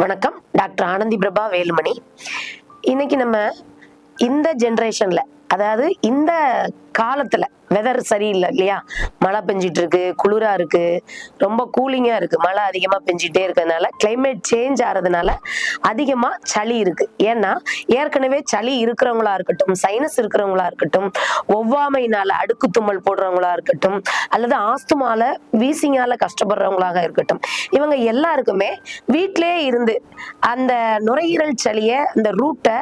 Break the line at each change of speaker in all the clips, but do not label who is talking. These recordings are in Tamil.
வணக்கம். டாக்டர் ஆனந்தி பிரபா வேலுமணி. இன்னைக்கு நம்ம இந்த ஜென்ரேஷன்ல அதாவது இந்த காலத்துல வெதர் சரியில்லை இல்லையா? மழை பெஞ்சிட்டு இருக்கு குளிரா இருக்கு ரொம்ப கூலிங்கா இருக்கு. மழை அதிகமா பெஞ்சிட்டே இருக்கிறதுனால கிளைமேட் சேஞ்ச் ஆறதுனால அதிகமா சளி இருக்கு. ஏன்னா ஏற்கனவே சளி இருக்கிறவங்களா இருக்கட்டும் சைனஸ் இருக்கிறவங்களா இருக்கட்டும் ஒவ்வாமையினால அடுக்கு தும்மல் போடுறவங்களா இருக்கட்டும் அல்லது ஆஸ்துமால வீசிங்கால கஷ்டப்படுறவங்களாக இருக்கட்டும் இவங்க எல்லாருக்குமே வீட்டிலே இருந்து அந்த நுரையீரல் சளியை அந்த ரூட்டை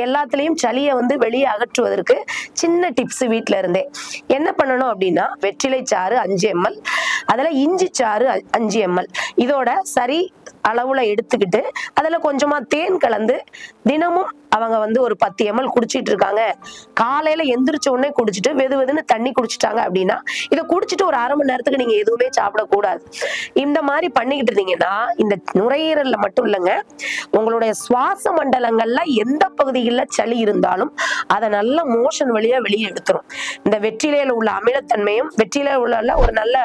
எல்லாத்துலேயும் சளியை வந்து வெளியே அகற்றுவதற்கு சின்ன டிப்ஸ் வீட்டில் இருந்தே. என்ன பண்ணணும் அப்படின்னா வெற்றிலை சாறு அஞ்சு எம்எல் அதில் இஞ்சி சாறு அஞ்சு எம்எல் இதோட சரி அளவுல எடுத்துக்கிட்டு அதுல கொஞ்சமா தேன் கலந்து தினமும் அவங்க வந்து ஒரு பத்து எம்எல் குடிச்சிட்டு இருக்காங்க. காலையில எந்திரிச்ச உடனே குடிச்சிட்டு வெது வெதுன்னு தண்ணி குடிச்சிட்டாங்க அப்படின்னா இதை குடிச்சிட்டு ஒரு அரை மணி நேரத்துக்கு நீங்க எதுவுமே சாப்பிடக்கூடாது. இந்த மாதிரி பண்ணிக்கிட்டு இருந்தீங்கன்னா இந்த நுரையீரல்ல மட்டும் இல்லைங்க உங்களுடைய சுவாச மண்டலங்கள்ல எந்த பகுதிகளில் சளி இருந்தாலும் அதை நல்ல மோஷன் வழியா வெளியே எடுத்துரும். இந்த வெற்றிலையில உள்ள அமிலத்தன்மையும் வெற்றிலையில உள்ள ஒரு நல்ல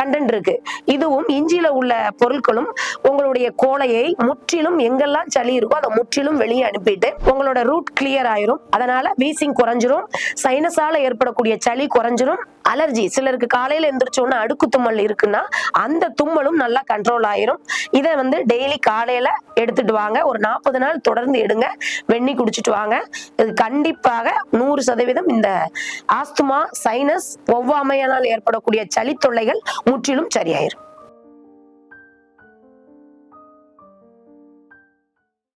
கண்டென்ட் இருக்கு. இதுவும் இஞ்சியில உள்ள பொருட்களும் உங்களுடைய கோலையை முற்றிலும் எங்கெல்லாம் சளி இருக்கோ அதை முற்றிலும் வெளியே அனுப்பிட்டு உங்களோட ரூட் கிளியர் ஆயிரும். அதனால வீசிங் குறைஞ்சிரும். சைனஸால ஏற்படக்கூடிய சளி குறைஞ்சிரும். அலர்ஜி சிலருக்கு காலையில எந்திரிச்ச உடனே அடுக்கு தும்மல் இருக்குன்னா அந்த தும்மலும் நல்லா கண்ட்ரோல் ஆயிரும். இதை வந்து டெய்லி காலையில எடுத்துட்டு வாங்க. ஒரு நாற்பது நாள் தொடர்ந்து எடுங்க. வெண்ணி குடிச்சிட்டு வாங்க. இது கண்டிப்பாக நூறு சதவீதம் இந்த ஆஸ்துமா சைனஸ் ஒவ்வாமையினால் ஏற்படக்கூடிய சளி தொல்லைகள் முற்றிலும் சரியாயிரும்.